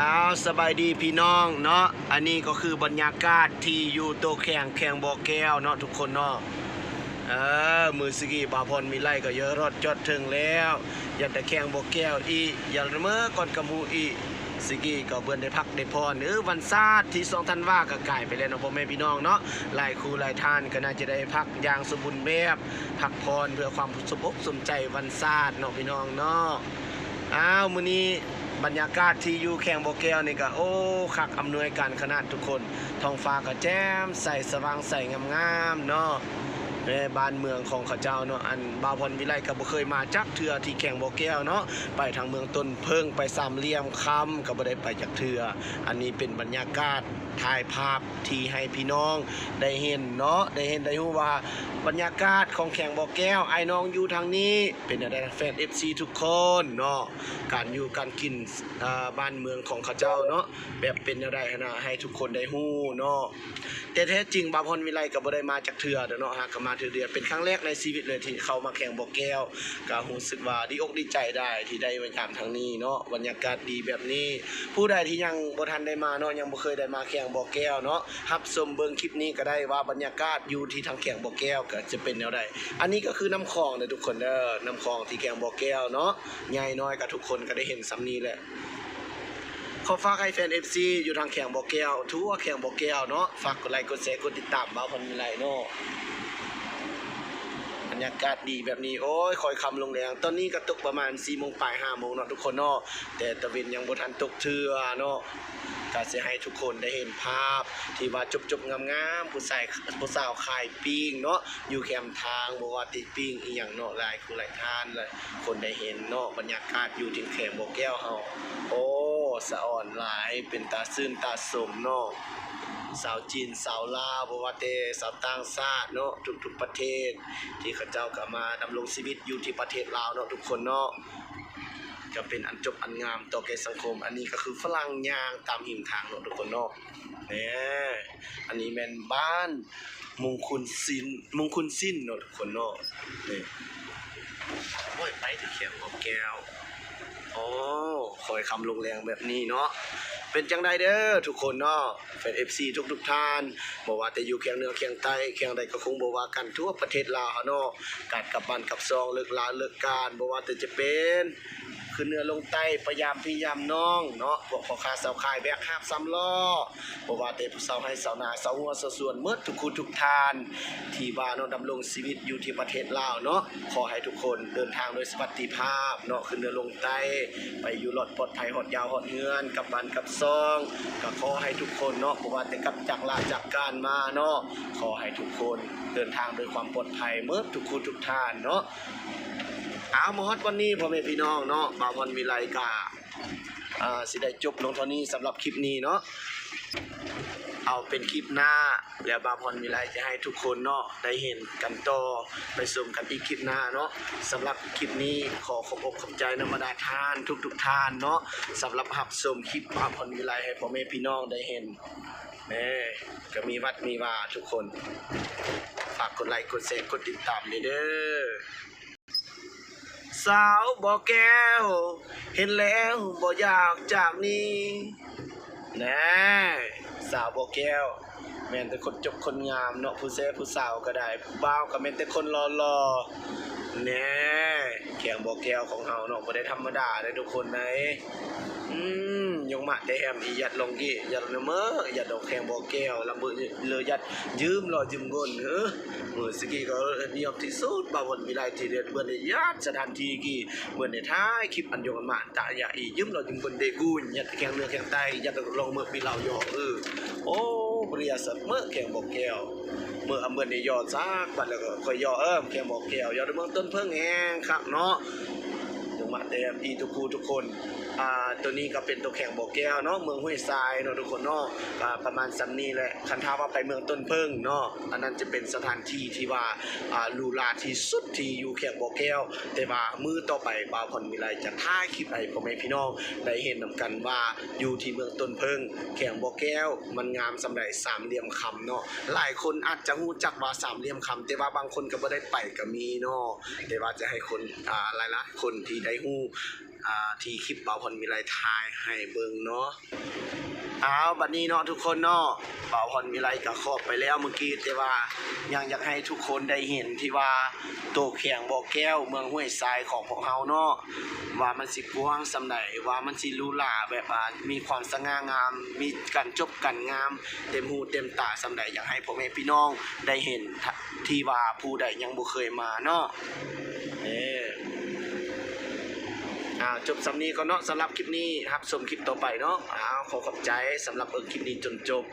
อ้าวสบายดีพี่น้องเนาะอันนี้ก็คือบรรยากาศที่อยู่โตแข่งแข่งบ่อแก้วเนาะทุกคนเนาะเออมือสกีบาพรมีไล่ก็เยอะรถจอดถึงแล้วอยากแต่แข่งบ่อแก้วอีอย่าละเมอก่อนกำหูอีสกีก็เบิ่นได้พักได้พรเออวันซาดที่สองธันว่าก็ไก่ไปแล้วเนาะพ่อแม่พี่น้องเนาะหลายครูหลายท่านก็น่าจะได้พักอย่างสมบูรณ์แบบพักพรเพื่อความสมอกสมใจวันซาดเนาะพี่น้องเนาะอ้าวมื้อนี้ บรรยากาศที่อยู่แข่งโบแก้วนี่ก็โอ้คักอำนวยการขนาดทุกคนท้องฟ้าก็แจ่มใสสว่างใสงามๆเนาะ ในบ้านเมืองของเขาเจ้าเนาะอันบาวพรวิไลก็บ่เคยมาจักเทือที่แข่งโบแก้วเนาะไปทางเมืองต้นเพิ่งไปสามเหลี่ยมคำก็บ่ได้ไปจักเทืออันนี้เป็นบรรยากาศถ่ายภาพที่ให้พี่น้องได้เห็นเนาะได้เห็นได้รู้ว่าบรรยากาศของแข่งบ่อแก้วไอ้น้องอยู่ทางนี้เป็นอะไรแฟน FC ทุกคนเนาะการอยู่การกินบ้านเมืองของเขาเจ้าเนาะแบบเป็นอะไรนะให้ทุกคนได้ฮู้เนาะ แต่แท้จริงบาพรวิไลก็บ่ได้มาจากเทือเด้อเนาะฮะก็มาเทือเดียวเป็นครั้งแรกในชีวิตเลยที่เข้ามาแข่งบ่อแก้วก็รู้สึกว่าดีอกดีใจได้ที่ได้มาถามทางนี้เนาะบรรยากาศดีแบบนี้ ผู้ใดที่ยังบ่ทันได้มาเนาะยังบ่เคยได้มาแข่งบ่อแก้วเนาะรับชมเบิ่งคลิปนี้ก็ได้ว่าบรรยากาศอยู่ที่ทางแข่งบ่อแก้วก็จะเป็นแนวใดอันนี้ก็คือน้ำคลองเด้อทุกคนเด้อน้ำคลองที่แข่งบ่อแก้วเนาะใหญ่น้อยก็ทุกคนก็ได้เห็นซ้ำนี้แหละ ขอฝากให้แฟน FC อยู่ทางแข่งบ่อแก้วทั่วแข่งบ่อแก้วเนาะฝากกดไลค์กดแชร์กดติดตามบ่าวพันมีไลเนาะบรรยากาศดีแบบนี้โอ้ยคอยคำลงแรงตอนนี้ก็ตกประมาณ4โมงปลาย5โมงเนาะทุกคนเนาะแต่ตะเวนยังบ่ทันตกเทื่อเนาะก็สิให้ทุกคนได้เห็นภาพ ที่ว่าจบๆงามๆผู้ชายผู้สาวขายปิ้งเนาะอยู่แคมทางบ่ว่าติดปิ้งอีหยังเนาะหลายคือหลายท่านเลยคนได้เห็นเนาะบรรยากาศอยู่ที่แคมบ่อแก้วเฮาโอ้ สะอ่อนหลาย เป็นตาซื่นตาสมเนาะสาวจีนสาวลาวบวาแต่สาวต่างชาติเนาะทุกๆประเทศ ที่เขาเจ้าก็มาดำรงชีวิตอยู่ที่ประเทศลาวเนาะทุกคนเนาะก็เป็นอันจบอันงามต่อแก่สังคม อันนี้ก็คือฝรั่งย่างตามหิมทางเนาะทุกคนเนาะเนี่ยอันนี้แมนบ้านมงคลสินมงคลสิ้นเนาะทุกคนเนาะนี่โอ้ยไปที่เขียงของแก้ว โอ้คอยคำลงแรงแบบนี้เนาะเป็นจังไดเด้อทุกคนเนาะแฟนเอฟซีทุกทุกท่านบอกว่าแต่อยู่เคียงเหนือเคียงใต้เคียงใดก็คงบอกว่ากันทั่วประเทศลาวเนาะการกลับบ้านกลับซองเลิกลาเลิกการบอกว่าแต่จะเป็น ขึ้นเนือลงใต้พยายามพยายามน้องเนาะพวกพ่อค้าสาวขายแบกหาบซ้ำล้อบอกว่าแต่ผู้สาวให้สาวนาสาวหัวสาวส่วนเมื่อทุกคนทุกทาน ที่ว่าเนาะดำรงชีวิตอยู่ที่ประเทศลาวเนาะขอให้ทุกคนเดินทางโดยสวัสดิภาพเนาะขึ้นเนือลงใต้ไปอยู่รอดปลอดภัยหอดยาวหอดเฮือนกับบ้นกับซองก็ขอให้ทุกคนเนาะบอกว่าแต่กับจากลาจากการมาเนาะขอให้ทุกคนเดินทางโดยความปลอดภัยเมื่อทุกคนทุกทานเนาะ เอามาฮอดวันนี้พ่อแม่พี่น้องเนาะบางวันมีรายกาอ่าสิได้จบลงเท่านี้สำหรับคลิปนี้เนาะเอาเป็นคลิปหน้าแล้วบาพรมีไรจะให้ทุกคนเนาะได้เห็นกันต่อไปชมกันอีกคลิปหน้าเนาะสำหรับคลิปนี้ขอขอบอกขอบใจนำมาดาทานทุกทุกๆท่านเนาะสำหรับหับชมคลิปบาพรมีไรให้พ่อแม่พี่น้องได้เห็นแม่ก็มีวัดมีว่าทุกคน ฝากกดไลค์กดแชร์กดติดตามเด้อ สาวบ่แก้ว เห็นแล้วบ่อยากจากนี้แน่สาวบ่แก้ว แม่นแต่คนจบคนงามเนาะผู้เซ่ผู้สาวก็ได้ผู้บ่าวก็แม่นแต่คนรอๆแน่แข่งบ่แก้วของเฮาเนาะบ่ได้ธรรมดาเลยทุกคนไหนอืม มาแต่แฮมอียัดลงกี้ยัดลงเมอยัดดอกแข่งบ่แก้วลำเบอเลยยัดยืมรอยืมเงินเฮ้อมือสกี้ก็นิยมที่สุดบางวันมีหลายที่เด็ดเบิ่นได้ยัดสถานที่กี้เบิ่นได้ท้ายคลิปอันยงกันมาตะยะอียืมรอยืมเงินเดกูนยัดแข่งเนื้อแข่งไตยัดลงเมื่อปีเหล่ายอเออโอ้บริยาสัตเมื่อแข่งบอกแก้วเมื่ออเมื่อนี่ยอดซากบัดแล้วก็คอยย่อเอิ่มแข่งบอกแก้วยอดเมืองต้นเพิ่งแห้งครับเนาะลงมาแต่อีทุกคูทุกคน อ่าตัวนี้ก็เป็นตัวแข่งบอแก้วเนาะเมืองห้วยทรายเนาะทุกคนเนาะก็ประมาณสำนี้แหละคันท้าว่าไปเมืองต้นเพิ่งเนาะอันนั้นจะเป็นสถานที่ที่ว่าอ่าลูลาที่สุดที่อยู่แข่งบอแก้ว แต่ว่ามือต่อไปบ่าวพรมีไรจะท่าคลิปให้พ่อแม่พี่น้องได้เห็นนำกันว่าอยู่ที่เมืองต้นเพิ่งแข่งบ่อแก้ว มันงามสำหรับสามเหลี่ยมคำเนาะหลายคนอาจจะรู้จักว่าสามเหลี่ยมคำแต่ว่าบางคนก็บ่ได้ไปก็มีเนาะแต่ว่าจะให้คนอ่าหลายๆคนที่ได้รู้ ที่คลิปเบาพรมีไรทายให้เบิ่งเนาะเอาบัดนี้เนาะทุกคนเนาะเบาพรมีไรก็ครอบไปแล้วเมื่อกี้แต่ว่ายังอยากให้ทุกคนได้เห็นที่ว่าโตแข่งบ่อแก้วเมืองห้วยทรายของพวกเฮาเนาะว่ามันสิกว้างสำใดว่ามันสิหรูหราแบบว่ามีความสง่างาม มีการจบกันงาม เต็มหูเต็มตาสำใดอยากให้พ่อแม่พี่น้องได้เห็นที่ว่าผู้ใดยังบ่เคยมาเนาะเออ อ่าจบสำนีก็เนาะสำหรับคลิปนี้ครับชมคลิปต่อไปเนาะอ้าวขอขอบใจสำหรับเออคลิปนี้จนจบ